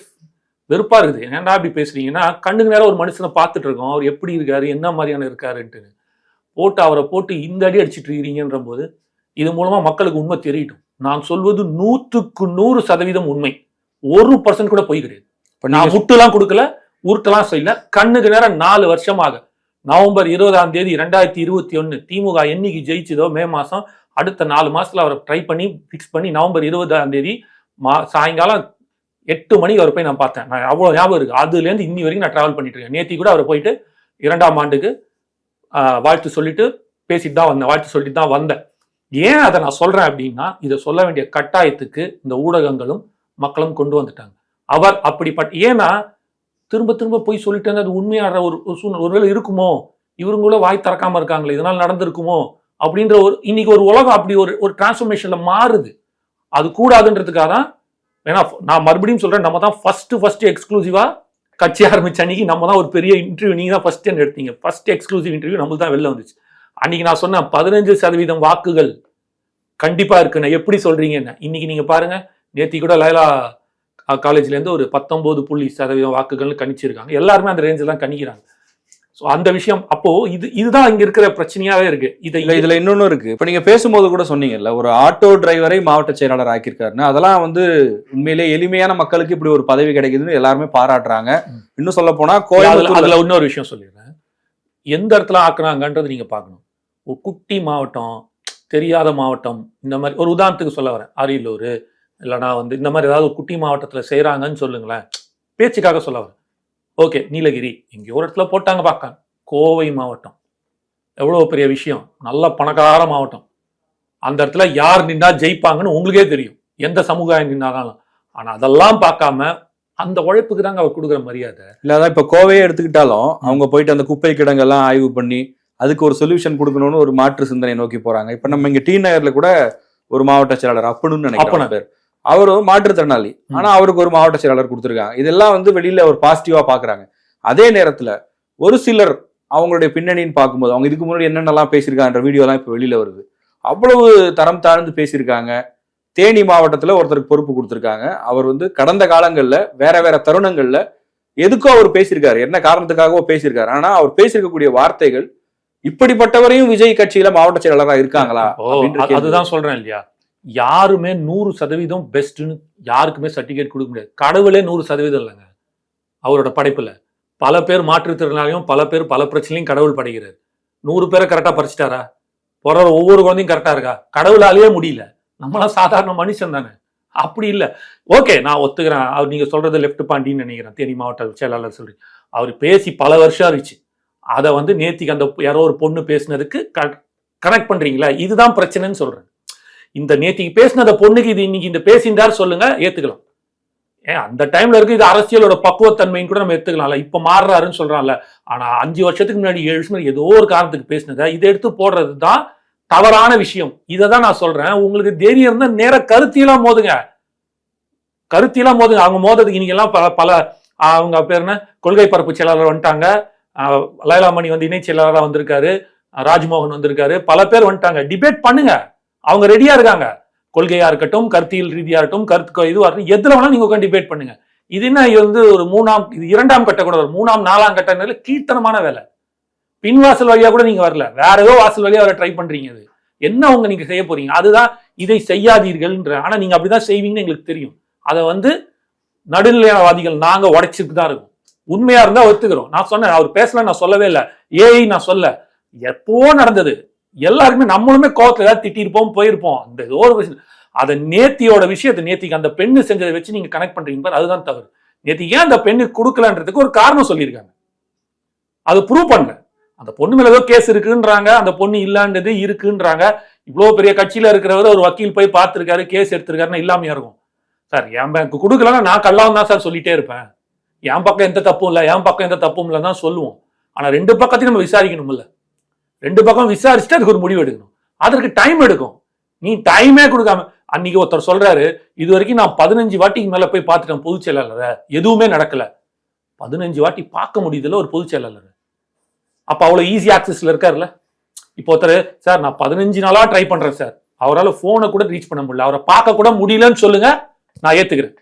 வெறுப்பா இருக்குது. ஏன்டா அப்படி பேசுறீங்கன்னா கண்ணுக்கு நேரம் ஒரு மனுஷனை பார்த்துட்டு இருக்கோம். அவர் எப்படி இருக்காரு? என்ன மாதிரியான இருக்காருன்ட்டு போட்டு அவரை போட்டு இந்த அடி அடிச்சிட்டு இருக்கிறீங்கன்ற போது இது மூலமா மக்களுக்கு உண்மை தெரியட்டும். நான் சொல்வது நூற்றுக்கு நூறு சதவீதம் உண்மை. ஒரு பர்சன்ட் கூட பொய் கிடையாது. இப்ப நான் முட்டுலாம் கொடுக்கல உருட்டெல்லாம் செய்யல. கண்ணுக்கு நேரம் நாலு வருஷமாக நவம்பர் இருபதாம் தேதி ரெண்டாயிரத்தி இருபத்தி ஒன்று திமுக என்னைக்கு ஜெயிச்சதோ மே மாதம் அடுத்த நாலு மாதத்தில் அவரை ட்ரை பண்ணி ஃபிக்ஸ் பண்ணி நவம்பர் இருபதாம் தேதி மா சாயங்காலம் எட்டு மணிக்கு அவர் போய் நான் பார்த்தேன். நான் அவ்வளோ ஞாபகம் இருக்குது அதுலேருந்து இன்னி வரைக்கும் நான் ட்ராவல் பண்ணிட்டு இருக்கேன். நேத்தி கூட அவர் போயிட்டு இரண்டாம் ஆண்டுக்கு வாழ்த்து சொல்லிட்டு பேசிட்டு தான் வந்தேன். வாழ்த்து சொல்லிட்டு தான் வந்தேன். ஏன் அதை நான் சொல்கிறேன் அப்படின்னா இதை சொல்ல வேண்டிய கட்டாயத்துக்கு இந்த ஊடகங்களும் மக்களும் கொண்டு வந்துட்டாங்க. அவர் அப்படிப்பட்ட ஏன்னா திரும்ப திரும்ப போய் சொல்லிட்டு அது உண்மையாடுற ஒரு ஒரு சூழ்நிலை ஒருவேளை இருக்குமோ? இவங்க வாய் திறக்காம இருக்காங்களே இதனால் நடந்திருக்குமோ? அப்படின்ற ஒரு இன்னைக்கு ஒரு உலகம் அப்படி ஒரு ஒரு டிரான்ஸ்ஃபர்மேஷன்ல மாறுது. அது கூடாதுன்றதுக்காக தான் ஏன்னா நான் மறுபடியும் சொல்றேன் நம்ம தான் ஃபர்ஸ்ட் ஃபர்ஸ்ட் எக்ஸ்க்ளூசிவா கட்சி ஆரம்பிச்ச அன்னைக்கு நம்ம தான் ஒரு பெரிய இன்டர்வியூ நீங்க தான் ஃபர்ஸ்ட் எடுத்தீங்க. ஃபர்ஸ்ட் எக்ஸ்க்ளூசிவ் இன்டர்வியூ நம்மளுக்கு தான் வெளில வந்துச்சு. அன்னைக்கு நான் சொன்னேன் பதினஞ்சு சதவீதம் வாக்குகள் கண்டிப்பா இருக்குண்ணே எப்படி சொல்றீங்க என்ன இன்னைக்கு நீங்க பாருங்க நேத்தி கூட லைலா காலேஜ்ல இருந்து ஒரு பத்தொன்பது புள்ளி சதவீதம் வாக்குகள்னு கணிச்சிருக்காங்க. எல்லாருமே அந்த ரேஞ்சில் தான் கணிக்கிறாங்க. ஸோ அந்த விஷயம் அப்போ இது இதுதான் இங்க இருக்கிற பிரச்சனையாவே இருக்கு. இதை இல்ல இதுல இன்னொன்னு இருக்கு. இப்ப நீங்க பேசும்போது கூட சொன்னீங்கல்ல ஒரு ஆட்டோ டிரைவரை மாவட்ட செயலாளர் ஆக்கியிருக்காருன்னு அதெல்லாம் வந்து உண்மையிலே எளிமையான மக்களுக்கு இப்படி ஒரு பதவி கிடைக்குதுன்னு எல்லாருமே பாராட்டுறாங்க. இன்னும் சொல்ல போனா அதுல கோயம்புத்தூர்ல அதுல இன்னொரு விஷயம் சொல்லிடுறேன். எந்த இடத்துல ஆக்குனாங்கன்றது நீங்க பார்க்கணும். ஒரு குட்டி மாவட்டம் தெரியாத மாவட்டம் இந்த மாதிரி ஒரு உதாரணத்துக்கு சொல்ல வரேன். அரியலூர் இல்லைனா வந்து இந்த மாதிரி ஏதாவது ஒரு குட்டி மாவட்டத்துல செய்றாங்கன்னு சொல்லுங்களேன். பேச்சுக்காக சொல்ல வரேன் ஓகே நீலகிரி. எங்கேயோ ஒரு இடத்துல போட்டாங்க பார்க்க. கோவை மாவட்டம். எவ்வளோ பெரிய விஷயம். நல்ல பணக்கார மாவட்டம். அந்த இடத்துல யார் நின்னா ஜெயிப்பாங்கன்னு உங்களுக்கே தெரியும். எந்த சமுதாயம் நின்னாலும் ஆனா அதெல்லாம் பார்க்காம அந்த உழைப்புக்கு தாங்க அவர் கொடுக்குற மரியாதை. இல்ல அதான் இப்ப கோவையே எடுத்துக்கிட்டாலும் அவங்க போயிட்டு அந்த குப்பை கிடங்கெல்லாம் ஆய்வு பண்ணி அதுக்கு ஒரு சொல்யூஷன் கொடுக்கணும்னு ஒரு மாற்று சிந்தனை நோக்கி போறாங்க. இப்ப நம்ம இங்க டி நகர்ல கூட ஒரு மாவட்ட செயலாளர் அப்பனுன்னு நினைக்கிறேன் அவரும் மாற்றுத்திறனாளி. ஆனா அவருக்கு ஒரு மாவட்ட செயலாளர் கொடுத்திருக்காங்க. இதெல்லாம் வந்து வெளியில ஒரு பாசிட்டிவா பாக்குறாங்க. அதே நேரத்துல ஒரு சிலர் அவங்களுடைய பின்னணின்னு பார்க்கும்போது அவங்க இதுக்கு முன்னாடி என்னென்னலாம் பேசியிருக்காங்கன்ற வீடியோ எல்லாம் இப்ப வெளியில வருது. அவ்வளவு தரம் தாழ்ந்து பேசியிருக்காங்க. தேனி மாவட்டத்துல ஒருத்தருக்கு பொறுப்பு கொடுத்திருக்காங்க. அவர் வந்து கடந்த காலங்கள்ல வேற வேற தருணங்கள்ல எதுக்கோ அவர் பேசியிருக்காரு. என்ன காரணத்துக்காகவோ பேசியிருக்காரு. ஆனா அவர் பேசியிருக்கக்கூடிய வார்த்தைகள் இப்படிப்பட்டவரையும் விஜய் கட்சியில மாவட்ட செயலாளரா இருக்காங்களா. அதுதான் சொல்றேன் இல்லையா? யாருமே நூறு சதவீதம் பெஸ்ட்டுன்னு யாருக்குமே சர்டிஃபிகேட் கொடுக்க முடியாது. கடவுளே நூறு சதவீதம் இல்லைங்க. அவரோட படைப்பில். பல பேர் மாற்றுத்திறனாலையும் பல பேர் பல பிரச்சனையும் கடவுள் படைகிறார் நூறு பேரை கரெக்டாக பறிச்சிட்டாரா? போகிற ஒவ்வொரு குழந்தையும் கரெக்டாக இருக்கா? கடவுளாலேயே முடியல. நம்மளாம் சாதாரண மனுஷன் தானே. அப்படி இல்லை. ஓகே நான் ஒத்துக்கிறேன். அவர் நீங்கள் சொல்கிறது லெஃப்ட் பாண்டின்னு நினைக்கிறேன். தேனி மாவட்ட செயலாளர் சொல்லி அவர் பேசி பல வருஷம் ஆயிடுச்சு. அதை வந்து நேத்திக்கு அந்த யாரோ ஒரு பொண்ணு பேசினதுக்கு கனெக்ட் பண்ணுறீங்களா இதுதான் பிரச்சனைன்னு சொல்கிறேன் இந்த நேத்திக்கு பேசின அந்த பொண்ணுக்கு இது இன்னைக்கு இந்த பேசியிருந்தார் சொல்லுங்க ஏத்துக்கலாம். ஏன் அந்த டைம்ல இருக்கு இது அரசியலோட பக்குவத்தன்மைன்னு கூட நம்ம எடுத்துக்கலாம்ல இப்ப மாறுறாருன்னு சொல்றான்ல. ஆனா அஞ்சு வருஷத்துக்கு முன்னாடி ஏழு வருஷம் ஏதோ ஒரு காரணத்துக்கு பேசினதை இதை எடுத்து போடுறது தான் தவறான விஷயம். இதை தான் நான் சொல்றேன். உங்களுக்கு தைரியம் இருந்தா நேர கருத்தியெல்லாம் மோதுங்க. கருத்தியெல்லாம் மோதுங்க. அவங்க மோதுறதுக்கு இன்னைக்கு எல்லாம் பல பல அவங்க பேர் என்ன? கொள்கை பரப்பு செயலாளர் வந்துட்டாங்க. லைலாமணி வந்து இணை செயலாளராக வந்திருக்காரு. ராஜ்மோகன் வந்திருக்காரு. பல பேர் வந்துட்டாங்க. டிபேட் பண்ணுங்க. அவங்க ரெடியா இருக்காங்க. கொள்கையா இருக்கட்டும் கருத்தியல் ரீதியா இருக்கட்டும் கருத்து இதுவா இருக்கட்டும் எதுல வேணா நீங்க உட்காந்து டிபேட் பண்ணுங்க. இது என்ன இது வந்து ஒரு மூணாம் இது இரண்டாம் கட்ட கூட வரும். மூணாம் நாலாம் கட்ட கீர்த்தனமான வேலை. பின்வாசல் வழியா கூட நீங்க வரல. வேற ஏதோ வாசல் வழியா வர ட்ரை பண்றீங்க அது என்ன உங்க நீங்க செய்ய போறீங்க? அதுதான் இதை செய்யாதீர்கள்ன்ற. ஆனா நீங்க அப்படிதான் செய்வீங்கன்னு எங்களுக்கு தெரியும். அதை வந்து நடுநிலையானவாதிகள் நாங்க உடைச்சிட்டு தான் இருக்கோம். உண்மையா இருந்தா ஒத்துக்கிறோம். நான் சொன்னேன் அவர் பேசல நான் சொல்லவே இல்லை. ஏஐ நான் சொல்ல. எப்போ நடந்தது. எல்லாருக்குமே நம்மளுமே கோவத்தில் ஏதாவது திட்டிருப்போம் போயிருப்போம். அந்த ஏதோ ஒரு விஷயம் அதை நேத்தியோட விஷயத்தை நேத்திக்கு அந்த பெண்ணு செஞ்சதை வச்சு நீங்க கனெக்ட் பண்றீங்க பாரு அதுதான் தவறு. நேத்தி ஏன் அந்த பெண்ணுக்கு கொடுக்கலன்றதுக்கு ஒரு காரணம் சொல்லியிருக்காங்க. அதை ப்ரூவ் பண்ணல. அந்த பொண்ணு மேல ஏதோ கேஸ் இருக்குன்றாங்க அந்த பொண்ணு இல்லாண்டது இருக்குன்றாங்க. இவ்வளவு பெரிய கட்சியில இருக்கிறவர் ஒரு வக்கீல் போய் பார்த்திருக்காரு கேஸ் எடுத்திருக்காருன்னா இல்லாமையா இருக்கும். சார் என் பேங்க் கொடுக்கலன்னா நான் கல்லாவும் தான் சார் சொல்லிட்டே இருப்பேன். என் பக்கம் எந்த தப்பும் இல்லை என் பக்கம் எந்த தப்பும் இல்லைன்னு தான் சொல்லுவோம். ஆனா ரெண்டு பக்கத்தையும் நம்ம விசாரிக்கணும்ல. ரெண்டு பக்கம் விசாரிச்சுட்டு அதுக்கு ஒரு முடிவு எடுக்கணும். அதற்கு டைம் எடுக்கும். நீ டைமே கொடுக்காம அன்னைக்கு ஒருத்தர் சொல்றாரு இது வரைக்கும் நான் பதினஞ்சு வாட்டிக்கு மேல போய் பார்த்துட்டேன் பொதுச் செயலாளரை. எதுவுமே நடக்கல. பதினஞ்சு வாட்டி பார்க்க முடியுதுல ஒரு பொதுச் செயலாளர். அப்ப அவ்வளவு ஈஸி ஆக்சஸ்ல இருக்காருல்ல? இப்போ ஒருத்தர் சார் நான் பதினஞ்சு நாளா ட்ரை பண்றேன் சார். அவரால் போனை கூட ரீச் பண்ண முடியல. அவரை பார்க்க கூட முடியலன்னு சொல்லுங்க நான் ஏத்துக்கிறேன்.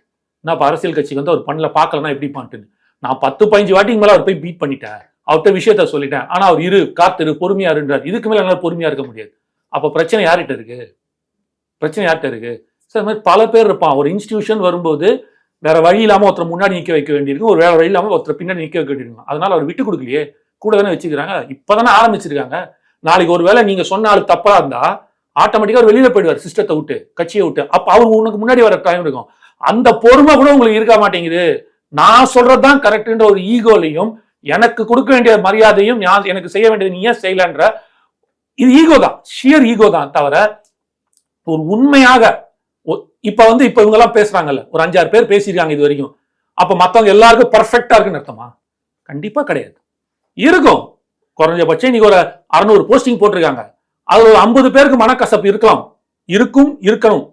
நான் இப்போ அரசியல் கட்சிக்கு வந்து அவர் பண்ணல பார்க்கலன்னா எப்படி பண்ணிட்டு நான் பத்து பதினஞ்சு வாட்டிக்கு மேலே அவர் போய் பீட் பண்ணிட்டேன். அவர்கிட்ட விஷயத்த சொல்லிட்டேன். ஆனால் அவர் இரு காத்திரு பொறுமையா இருன்றார். இதுக்கு மேலே என்னால் பொறுமையா இருக்க முடியாது. அப்போ பிரச்சனை யார்கிட்ட இருக்கு? பிரச்சனை யார்கிட்ட இருக்கு? சார் மாதிரி பல பேர் இருப்பான் ஒரு இன்ஸ்டிடியூஷன் வரும்போது வேற வழி இல்லாமல் ஒருத்தர் முன்னாடி நிற்க வைக்க வேண்டியிருக்கும். ஒரு வேற வழி இல்லாமல் ஒருத்தர் பின்னாடி நிற்க வைக்க வேண்டியிருக்கும். அதனால அவர் விட்டு கொடுக்கலையே. கூட தானே வச்சுக்கிறாங்க. இப்போ தானே ஆரம்பிச்சிருக்காங்க. நாளைக்கு ஒரு வேளை நீங்கள் சொன்ன ஆள் தப்பாக இருந்தால் ஆட்டோமேட்டிக்காக அவர் வெளியில் போயிடுவார் சிஸ்டத்தை விட்டு கட்சியை விட்டு. அப்போ அவர் உனக்கு முன்னாடி வர டைம் இருக்கும். அந்த பொறுமை கூட உங்களுக்கு இருக்க மாட்டேங்குது. நான் சொல்றதுதான் கரெக்டுன்ற ஒரு ஈகோலையும் எனக்கு கொடுக்க வேண்டிய மரியாதையும் எனக்கு செய்ய வேண்டியது நீ ஏன் செய்யலன்ற இது ஈகோ தான். ஷியர் ஈகோ தான் தவிர ஒரு உண்மையாக இப்ப வந்து இப்ப இவங்க எல்லாம் பேசுறாங்கல்ல ஒரு அஞ்சாறு பேர் பேசியிருக்காங்க இது வரைக்கும். அப்ப மத்தவங்க எல்லாருக்கும் பர்ஃபெக்டா இருக்குன்னு அர்த்தமா? கண்டிப்பா கிடையாது. இருக்கும். குறைஞ்சபட்சம் இன்னைக்கு ஒரு அறுநூறு போஸ்டிங் போட்டிருக்காங்க. அது ஒரு ஐம்பது பேருக்கு மனக்கசப்பு இருக்கலாம். இருக்கும் இருக்கணும்.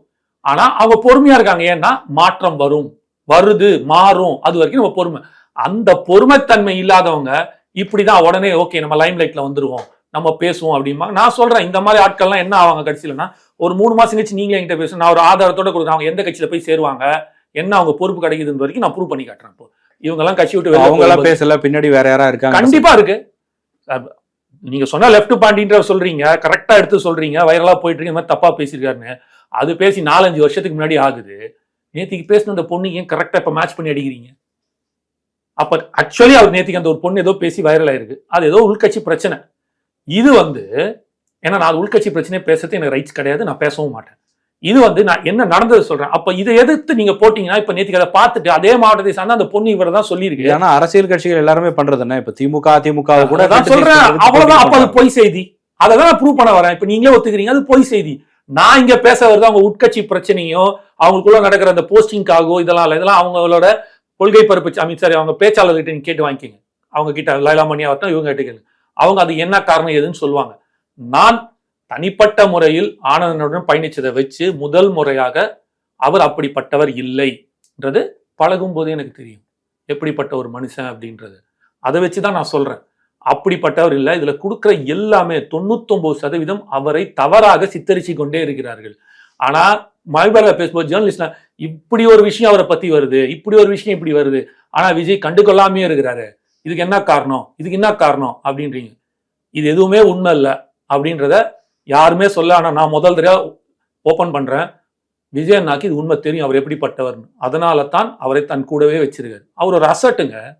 ஆனா அவங்க பொறுமையா இருக்காங்க. ஏன்னா மாற்றம் வரும். வருது மாறும். அது வரைக்கும் நம்ம பொறுமை. அந்த பொறுமைத்தன்மை இல்லாதவங்க இப்படிதான் உடனே ஓகே நம்ம லைம் லைட்ல வந்துருவோம் நம்ம பேசுவோம் அப்படிமா நான் சொல்றேன் இந்த மாதிரி ஆட்கள்லாம் என்ன ஆவாங்க கட்சியிலனா ஒரு மூணு மாசம் கழிச்சு நீங்களே என்கிட்ட பேசணும் நான் ஒரு ஆதாரத்தோட கொடுக்குறேன் அவங்க எந்த கட்சியில போய் சேருவாங்க என்ன அவங்க பொறுப்பு கிடைக்குதுன்னு வரைக்கும் நான் ப்ரூவ் பண்ணி காட்டுறேன் இப்போ. இவங்க எல்லாம் கட்சி விட்டு அவங்க எல்லாம் பேசல பின்னாடி வேற யாரா இருக்காங்க? கண்டிப்பா இருக்கு. நீங்க சொன்ன லெஃப்ட் பாண்டின்ற சொல்றீங்க கரெக்டா எடுத்து சொல்றீங்க வைரலா போயிட்டு இருக்கு இந்த மாதிரி தப்பா பேசியிருக்காருன்னு. அது பேசி நாலஞ்சு வருஷத்துக்கு முன்னாடி ஆகுது. நேத்திக்கு பேசின அந்த பொண்ணு ஏன் கரெக்டா இப்ப மேட்ச் பண்ணி அடிக்கிறீங்க? அப்ப ஆக்சுவலி அவர் நேத்திக்கு அந்த ஒரு பொண்ணு ஏதோ பேசி வைரல் ஆயிருக்கு. அது ஏதோ உள்கட்சி பிரச்சனை. இது வந்து ஏன்னா நான் உள்கட்சி பிரச்சனையே பேசுறது எனக்கு ரைட்ஸ் கிடையாது நான் பேசவும் மாட்டேன். இது வந்து நான் என்ன நடந்தது சொல்றேன். அப்ப இதை எதிர்த்து நீங்க போட்டீங்கன்னா இப்ப நேத்திக்கு அதை பார்த்துட்டு அதே மாவட்டத்தை சார்ந்த அந்த பொண்ணு இவரை தான் சொல்லியிருக்கு. ஏன்னா அரசியல் கட்சிகள் எல்லாருமே பண்றது என்ன? இப்ப திமுக அதிமுக கூட கூட தான் சொல்றேன். அவ்வளவுதான். அப்ப அது பொய் செய்தி. அதை தான் ப்ரூவ் பண்ண வரேன். இப்ப நீங்களே ஒத்துக்கிறீங்க அது பொய் செய்தி. நான் இங்க பேச வருது அவங்க உட்கட்சி பிரச்சனையோ அவங்களுக்குள்ள நடக்கிற அந்த போஸ்டிங்காகவோ இதெல்லாம் இல்ல. இதெல்லாம் அவங்களோட கொள்கை பரப்பு அமித் சார் அவங்க பேச்சாளர்கிட்ட நீங்க கேட்டு வாங்கிக்கிங்க. அவங்க கிட்ட லைலா ஆகட்டும் இவங்க கிட்ட கேளுங்க. அவங்க அது என்ன காரணம் எதுன்னு சொல்லுவாங்க. நான் தனிப்பட்ட முறையில் ஆனந்தனுடன் பயணிச்சதை வச்சு முதல் முறையாக அவர் அப்படிப்பட்டவர் இல்லைன்றது பழகும் போதே எனக்கு தெரியும். எப்படிப்பட்ட ஒரு மனுஷன் அப்படின்றது. அதை வச்சு தான் நான் சொல்றேன். அப்படிப்பட்டவர் இல்லை. இதுல கொடுக்குற எல்லாமே தொண்ணூத்தொன்பது சதவீதம் அவரை தவறாக சித்தரிச்சு கொண்டே இருக்கிறார்கள். ஆனா மொபைல பேசும்போது ஜேர்னலிஸ்ட் இப்படி ஒரு விஷயம் அவரை பத்தி வருது இப்படி ஒரு விஷயம் இப்படி வருது. ஆனா விஜய் கண்டுகொள்ளாமே இருக்கிறாரு. இதுக்கு என்ன காரணம்? இதுக்கு என்ன காரணம்? அப்படின்றீங்க. இது எதுவுமே உண்மை இல்லை அப்படின்றத யாருமே சொல்ல ஆனா நான் முதல் தடவை ஓபன் பண்றேன். விஜய் இது உண்மை தெரியும். அவர் எப்படிப்பட்டவர்னு. அதனால தான் அவரை தன் கூடவே வச்சிருக்காரு. அவர் ஒரு அசட்டுங்க.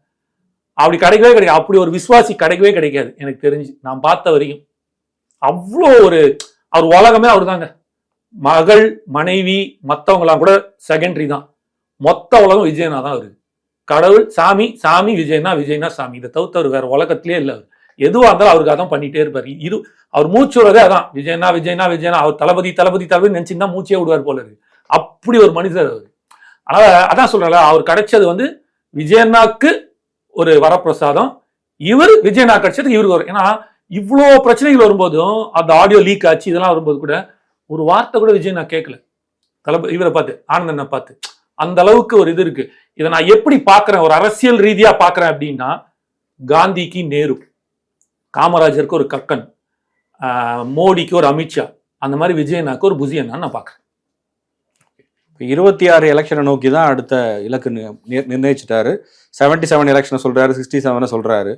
அப்படி கிடைக்கவே கிடைக்காது. அப்படி ஒரு விசுவாசி கிடைக்கவே கிடைக்காது. எனக்கு தெரிஞ்சு நான் பார்த்த வரையும். அவ்வளோ ஒரு அவர் உலகமே அவர் தாங்க மகள் மனைவி மற்றவங்களாம் கூட செகண்டரி தான். மொத்த உலகம் விஜயனா தான் அவருக்கு கடவுள் சாமி சாமி விஜயனா விஜயனா சாமி. இதை தவிர்த்து வேற உலகத்திலே இல்லை அவர். எதுவாக இருந்தாலும் அவருக்கு அதான் பண்ணிட்டே இருப்பார். இது அவர் மூச்சு விடுறதே அதான். விஜயனா விஜயனா விஜயனா அவர் தளபதி தளபதி தளபதி நினைச்சுன்னா மூச்சே விடுவார் போல இருக்கு. அப்படி ஒரு மனிதர் அவர். அதனால அதான் சொல்றேன்ல அவர் கிடைச்சது வந்து விஜயண்ணாக்கு ஒரு வரப்பிரசாதம். இவர் விஜயண்ணா கிடைச்சது இவருக்கு வரும் ஏன்னா இவ்வளோ பிரச்சனைகள் வரும்போதும் அந்த ஆடியோ லீக் ஆச்சு இதெல்லாம் வரும்போது கூட ஒரு வார்த்தை கூட விஜய் நான் கேட்கல தளபதி இவரை பார்த்து ஆனந்தனை பார்த்து. அந்த அளவுக்கு ஒரு இது இருக்கு. இதை நான் எப்படி பார்க்குறேன்? ஒரு அரசியல் ரீதியாக பார்க்குறேன் அப்படின்னா காந்திக்கு நேரு காமராஜருக்கு ஒரு கக்கன் மோடிக்கு ஒரு அமித்ஷா அந்த மாதிரி விஜயனாக்கு ஒரு புசியன்னா நான் பார்க்கறேன். இருபத்தி ஆறு எலெக்ஷனை நோக்கி தான் அடுத்த இலக்கு நிர்ணயிச்சிட்டாரு. செவன்டி செவன் எலெக்ஷனை சொல்றாரு சிக்ஸ்டி செவனை சொல்றாரு.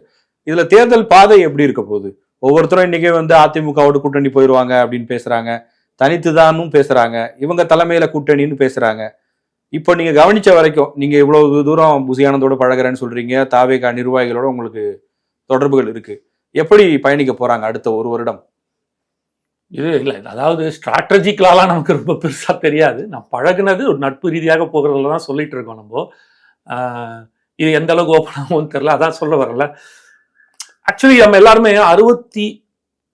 இதுல தேர்தல் பாதை எப்படி இருக்க போகுது? ஒவ்வொருத்தரும் இன்னைக்கு வந்து அதிமுகவோட கூட்டணி போயிடுவாங்க அப்படின்னு பேசுறாங்க. தனித்துதானும் பேசுறாங்க. இவங்க தலைமையில கூட்டணின்னு பேசுறாங்க. இப்போ நீங்க கவனிச்ச வரைக்கும் நீங்க இவ்வளவு தூரம் புசியானந்தோட பழகுறேன்னு சொல்றீங்க. தாவேகா நிர்வாகிகளோட உங்களுக்கு தொடர்புகள் இருக்கு. எப்படி பயணிக்க போறாங்க அடுத்த ஒரு வருடம்? இது இல்லை அதாவது ஸ்ட்ராட்டஜிக்கலாலாம் நமக்கு ரொம்ப பெருசாக தெரியாது. நான் பழகுனது ஒரு நட்பு ரீதியாக போகிறதுல தான் சொல்லிட்டு இருக்கோம் நம்ம. இது எந்த அளவுக்கு ஓப்பன் ஆகும்னு தெரில அதான் சொல்ல வரல. ஆக்சுவலி நம்ம எல்லாருமே அறுபத்தி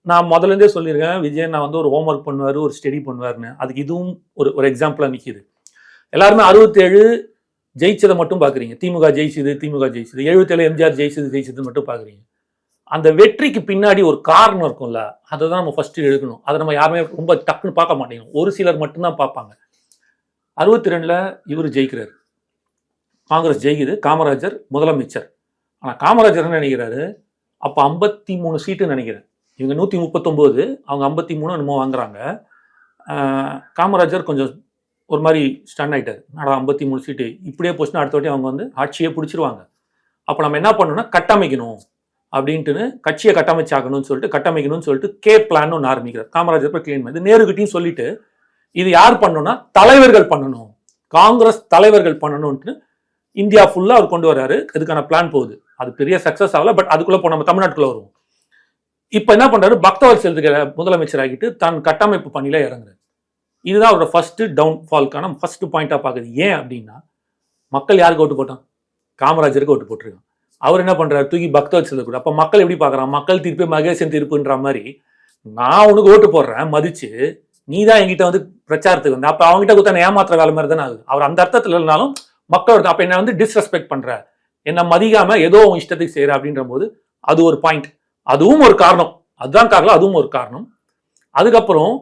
நான் முதல்ல இருந்தே சொல்லியிருக்கேன் விஜய் நான் வந்து ஒரு ஹோம்ஒர்க் பண்ணுவார் ஒரு ஸ்டடி பண்ணுவார்னு அதுக்கு இதுவும் ஒரு ஒரு எக்ஸாம்பிளாக நிற்கிது எல்லாருமே அறுபத்தேழு ஜெயிச்சதை மட்டும் பார்க்குறீங்க திமுக ஜெயிச்சது திமுக ஜெயிச்சது எழுபத்தேழு எம்ஜிஆர் ஜெயிச்சது ஜெயிச்சது மட்டும் பார்க்குறீங்க அந்த வெற்றிக்கு பின்னாடி ஒரு காரணம் இருக்கும்ல அதை தான் நம்ம ஃபஸ்ட்டு எழுதணும் அதை நம்ம யாருமே ரொம்ப டக்குன்னு பார்க்க மாட்டேங்கிறோம். ஒரு சிலர் மட்டும்தான் பார்ப்பாங்க. அறுபத்தி ரெண்டில் இவர் ஜெயிக்கிறார். காங்கிரஸ் ஜெயிக்குது. காமராஜர் முதலமைச்சர். ஆனால் காமராஜர் நினைக்கிறாரு. அப்போ ஐம்பத்தி மூணு சீட்டு நினைக்கிறேன். இவங்க நூற்றி முப்பத்தொம்போது அவங்க ஐம்பத்தி மூணு என்னமோ வாங்குறாங்க. காமராஜர் கொஞ்சம் ஒரு மாதிரி ஸ்டன் ஆகிட்டார் நாடா ஐம்பத்தி மூணு சீட்டு இப்படியே போச்சுன்னா அடுத்த வாட்டி அவங்க வந்து ஆட்சியே பிடிச்சிருவாங்க. அப்போ நம்ம என்ன பண்ணணும்னா கட்டமைக்கணும் அப்படின்ட்டுன்னு கட்சியை கட்டமைச்சாக்கணும்னு சொல்லிட்டு கட்டமைக்கணும்னு சொல்லிட்டு கே பிளான் ஒன்று ஆரம்பிக்கிறார். காமராஜர் போய் கிளீன் பண்ணி நேருகிட்டையும் சொல்லிட்டு இது யார் பண்ணணும்னா தலைவர்கள் பண்ணணும். காங்கிரஸ் தலைவர்கள் பண்ணணும்ட்டு இந்தியா ஃபுல்லாக அவர் கொண்டு வர்றாரு. அதுக்கான பிளான் போகுது. அது பெரிய சக்ஸஸ் ஆகல பட் அதுக்குள்ளே போ நம்ம தமிழ்நாட்டுக்குள்ள வருவோம். இப்போ என்ன பண்றாரு? பக்தவத்சலத்துக்கு முதலமைச்சர் ஆகிட்டு தான் கட்டமைப்பு பணியில் இறங்குறாரு. இதுதான் அவரோட ஃபர்ஸ்ட்டு டவுன் ஃபால்க்கான ஃபர்ஸ்ட் பாயிண்ட்டாக பார்க்குது ஏன் அப்படின்னா மக்கள் யாருக்கு ஓட்டு போட்டான்? காமராஜருக்கு ஓட்டு போட்டிருக்கான். அவர் என்ன பண்ணுறாரு தூக்கி பக்தவத்சல கூட அப்போ மக்கள் எப்படி பார்க்குறான் மக்கள் திருப்பி மகேசன் திருப்புன்ற மாதிரி நான் உனக்கு ஓட்டு போடுறேன் மதிச்சு நீ தான் என்கிட்ட வந்து பிரச்சாரத்துக்கு வந்து. அப்போ அவங்ககிட்ட கொடுத்தா ஏமாத்துற வேலை மாதிரி தானே ஆகுது. அவர் அந்த அர்த்தத்தில் இல்லைனாலும் மக்களோட அப்போ என்ன வந்து டிஸ்ரெஸ்பெக்ட் பண்ணுற என்னை மதிக்காமல் ஏதோ உன் இஷ்டத்துக்கு செய்கிற அப்படின்ற போது அது ஒரு பாயிண்ட் அதுவும் ஒரு காரணம். அதுதான் காரணம் அதுவும் ஒரு காரணம். அதுக்கப்புறம்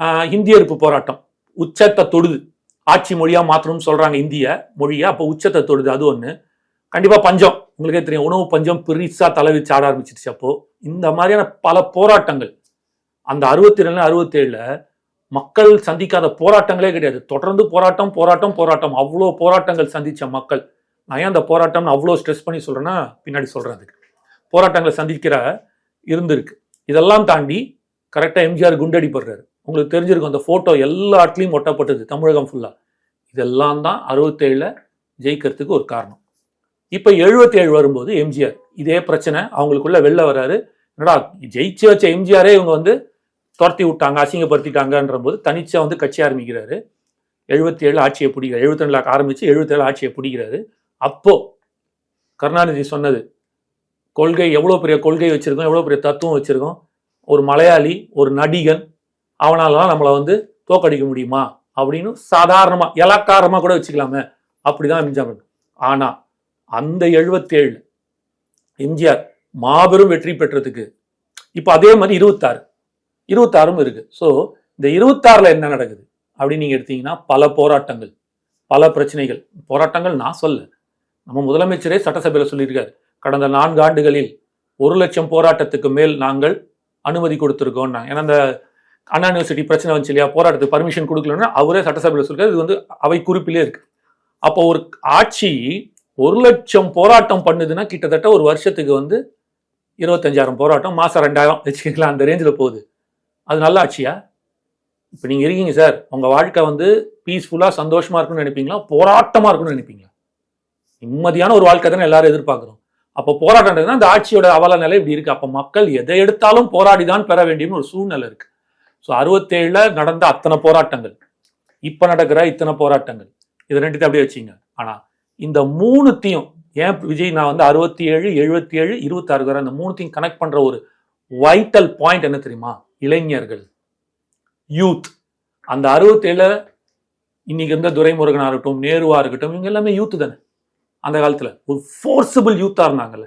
ஆஹ், இந்திய எதிர்ப்பு போராட்டம். உச்சத்தை தொடுது. ஆட்சி மொழியாக மாற்றணும்னு சொல்கிறாங்க இந்திய மொழியை அப்போ உச்சத்தை தொடுது. அது ஒன்று கண்டிப்பாக பஞ்சம். உங்களுக்கே தெரியும் உணவு பஞ்சம் பெருசாக தலைவி சாட ஆட ஆரம்பிச்சிருச்சு அப்போது இந்த மாதிரியான பல போராட்டங்கள். அந்த அறுபத்தி ரெண்டு அறுபத்தேழில் மக்கள் சந்திக்காத போராட்டங்களே கிடையாது. தொடர்ந்து போராட்டம் போராட்டம் போராட்டம். அவ்வளோ போராட்டங்கள் சந்தித்த மக்கள். நான் ஏன் அந்த போராட்டம் அவ்வளோ ஸ்ட்ரெஸ் பண்ணி சொல்கிறேன்னா பின்னாடி சொல்கிறேன் அதுக்கு. போராட்டங்களை சந்திக்கிற இருந்திருக்கு. இதெல்லாம் தாண்டி கரெக்டாக எம்ஜிஆர் குண்டடிப்படுறாரு உங்களுக்கு தெரிஞ்சிருக்கும் அந்த ஃபோட்டோ எல்லா இடத்துலையும் ஒட்டப்பட்டது தமிழகம் ஃபுல்லாக இதெல்லாம் தான் அறுபத்தேழில் ஜெயிக்கிறதுக்கு ஒரு காரணம். இப்போ எழுபத்தேழு வரும்போது எம்ஜிஆர் இதே பிரச்சனை அவங்களுக்குள்ள வெளில வராரு என்னடா ஜெயிச்சு வச்ச எம்ஜிஆரே இவங்க வந்து துரத்தி விட்டாங்க அசிங்கப்படுத்திட்டாங்கன்ற போது தனிச்சா வந்து கட்சி ஆரம்பிக்கிறாரு. எழுபத்தி ஏழு ஆட்சியை பிடிக்கிறார் எழுபத்தி ரெண்டு ஆரம்பிச்சு எழுபத்தேழு ஆட்சியை பிடிக்கிறாரு. அப்போ கருணாநிதி சொன்னது கொள்கை எவ்வளோ பெரிய கொள்கை வச்சுருக்கோம் எவ்வளோ பெரிய தத்துவம் வச்சுருக்கோம்? ஒரு மலையாளி ஒரு நடிகன் அவனாலலாம் நம்மளை வந்து தோக்கடிக்க முடியுமா? அப்படின்னு சாதாரணமாக இலக்காரமா கூட வச்சுக்கலாமே. அப்படிதான் எம்ஜிஆர் ஆனால் அந்த எழுபத்தேழு எம்ஜிஆர் மாபெரும் வெற்றி பெற்றதுக்கு இப்போ அதே மாதிரி இருபத்தாறு இருபத்தாறும் இருக்குது ஸோ இந்த இருபத்தாறில் என்ன நடக்குது? அப்படின்னு நீங்கள் எடுத்தீங்கன்னா பல போராட்டங்கள் பல பிரச்சனைகள். போராட்டங்கள் நான் சொல்ல நம்ம முதலமைச்சரே சட்டசபையில் சொல்லியிருக்காரு. கடந்த நான்கு ஆண்டுகளில் ஒரு லட்சம் போராட்டத்துக்கு மேல் நாங்கள் அனுமதி கொடுத்துருக்கோம். ஏன்னா அந்த அண்ணா யூனிவர்சிட்டி பிரச்சனை வந்துச்சு இல்லையா? போராட்டத்துக்கு பர்மிஷன் கொடுக்கலன்னா அவரே சட்டசபையில் சொல்லிருக்காரு இது வந்து அவை குறிப்பிலே இருக்கு. அப்போ ஒரு ஆட்சி ஒரு லட்சம் போராட்டம் பண்ணுதுன்னா கிட்டத்தட்ட ஒரு வருஷத்துக்கு வந்து இருபத்தஞ்சாயிரம் போராட்டம் மாதம் ரெண்டாயிரம் வச்சுக்கலாம் அந்த ரேஞ்சில் போகுது. அது நல்ல ஆட்சியா? இப்போ நீங்கள் இருக்கீங்க சார் உங்கள் வாழ்க்கை வந்து பீஸ்ஃபுல்லாக சந்தோஷமாக இருக்கும்னு நினைப்பீங்களா? போராட்டமாக இருக்கும்னு நினைப்பீங்களா? நிம்மதியான ஒரு வாழ்க்கை தானே எல்லாரும் எதிர்பார்க்குறோம். அப்போ போராட்டம்ன்றதுனா அந்த ஆட்சியோட அவல நிலை இப்படி இருக்கு. அப்போ மக்கள் எதை எடுத்தாலும் போராடி தான் பெற வேண்டியன்னு ஒரு சூழ்நிலை இருக்கு. ஸோ அறுபத்தேழுல நடந்த அத்தனை போராட்டங்கள் இப்போ நடக்கிற இத்தனை போராட்டங்கள் இது ரெண்டுத்தையும் அப்படியே வச்சிங்க. ஆனால் இந்த மூணுத்தையும் ஏன் விஜய் நான் வந்து அறுபத்தி ஏழு எழுபத்தி ஏழு இருபத்தாறு வரை அந்த மூணுத்தையும் கனெக்ட் பண்ற ஒரு வைட்டல் பாயிண்ட் என்ன தெரியுமா? இளைஞர்கள் யூத் அந்த அறுபத்தேழுல இன்னைக்கு இருந்த துரைமுருகனாக இருக்கட்டும் நேருவா இருக்கட்டும் இவங்க எல்லாமே யூத்து தானே. அந்த காலத்தில் ஒரு ஃபோர்ஸபிள் யூத்தாக இருந்தாங்கல்ல.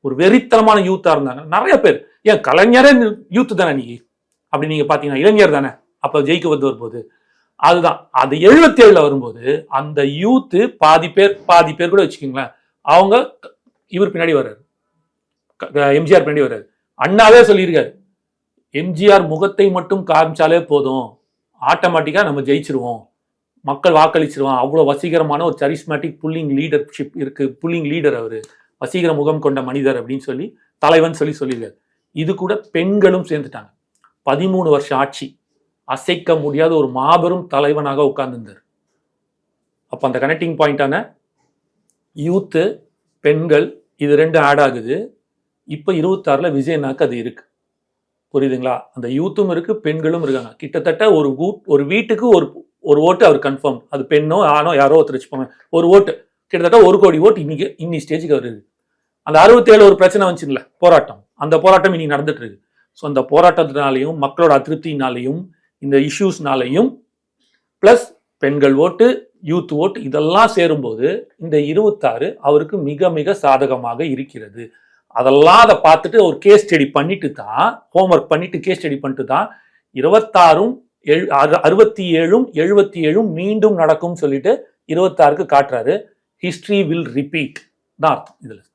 ஒரு வெறித்தனமான யூத்தாக இருந்தாங்க. நிறைய பேர். ஏன் கலைஞரே யூத் தானே நீ? அப்படி நீங்கள் பார்த்தீங்கன்னா இளைஞர் தானே? அப்போ ஜெயிக்க வந்து வரும்போது. அதுதான். அது எழுபத்தி ஏழில் வரும்போது அந்த யூத்து பாதி பேர் பாதி பேர் கூட வச்சுக்கோங்களேன். அவங்க இவர் பின்னாடி வர்றாரு. எம்ஜிஆர் பின்னாடி வர்றாரு. அண்ணாவே சொல்லியிருக்காரு. எம்ஜிஆர் முகத்தை மட்டும் காமிச்சாலே போதும். ஆட்டோமேட்டிக்காக நம்ம ஜெயிச்சிருவோம். மக்கள் வாக்களிச்சிருவான். அவ்வளோ வசீகரமான ஒரு சரிஸ்மேட்டிக் புல்லிங் லீடர்ஷிப் இருக்கு. புல்லிங் லீடர் அவர். வசீகர முகம் கொண்ட மனிதர் அப்படின்னு சொல்லி தலைவன் சொல்லி சொல்லியிருக்காரு. இது கூட பெண்களும் சேர்ந்துட்டாங்க. பதிமூணு வருஷம் ஆட்சி. அசைக்க முடியாத ஒரு மாபெரும் தலைவனாக உட்கார்ந்துருந்தார். அப்போ அந்த கனெக்டிங் பாயிண்டான யூத்து பெண்கள் இது ரெண்டு ஆட் ஆகுது. இப்போ இருபத்தாறில் விஜயனாக்கு அது இருக்கு. புரியுதுங்களா? அந்த யூத்தும் இருக்கு பெண்களும் இருக்காங்க. கிட்டத்தட்ட ஒரு ஊ- ஒரு வீட்டுக்கு ஒரு ஒரு ஓட்டு அவர் கன்ஃபார்ம் அது பெண்ணோ ஆணோ யாரோ ஒருத்தர் வச்சுப்பாங்க ஒரு ஓட்டு. கிட்டத்தட்ட ஒரு கோடி ஓட்டு இன்னைக்கு இன்னி ஸ்டேஜுக்கு அவர் இருக்கு அந்த அறுபத்தேழு ஒரு பிரச்சனை வந்துச்சுல போராட்டம். அந்த போராட்டம் இன்னைக்கு நடந்துட்டு இருக்கு ஸோ அந்த போராட்டத்தினாலையும் மக்களோட அதிருப்தினாலையும் இந்த இஷ்யூஸ்னாலையும் ப்ளஸ் பெண்கள் ஓட்டு யூத் ஓட்டு இதெல்லாம் சேரும்போது இந்த இருபத்தாறு அவருக்கு மிக மிக சாதகமாக இருக்கிறது. அதெல்லாம் அதை பார்த்துட்டு ஒரு கேஸ் ஸ்டடி பண்ணிட்டு தான் ஹோம்ஒர்க் பண்ணிட்டு கேஸ் ஸ்டடி பண்ணிட்டு தான் இருபத்தாறும் எழு அறுபத்தி ஏழும் எழுபத்தி ஏழும் மீண்டும் நடக்கும்னு சொல்லிட்டு இருபத்தாறுக்கு காட்டுறாரு. ஹிஸ்டரி வில் ரிப்பீட் தான் அர்த்தம் இதுல.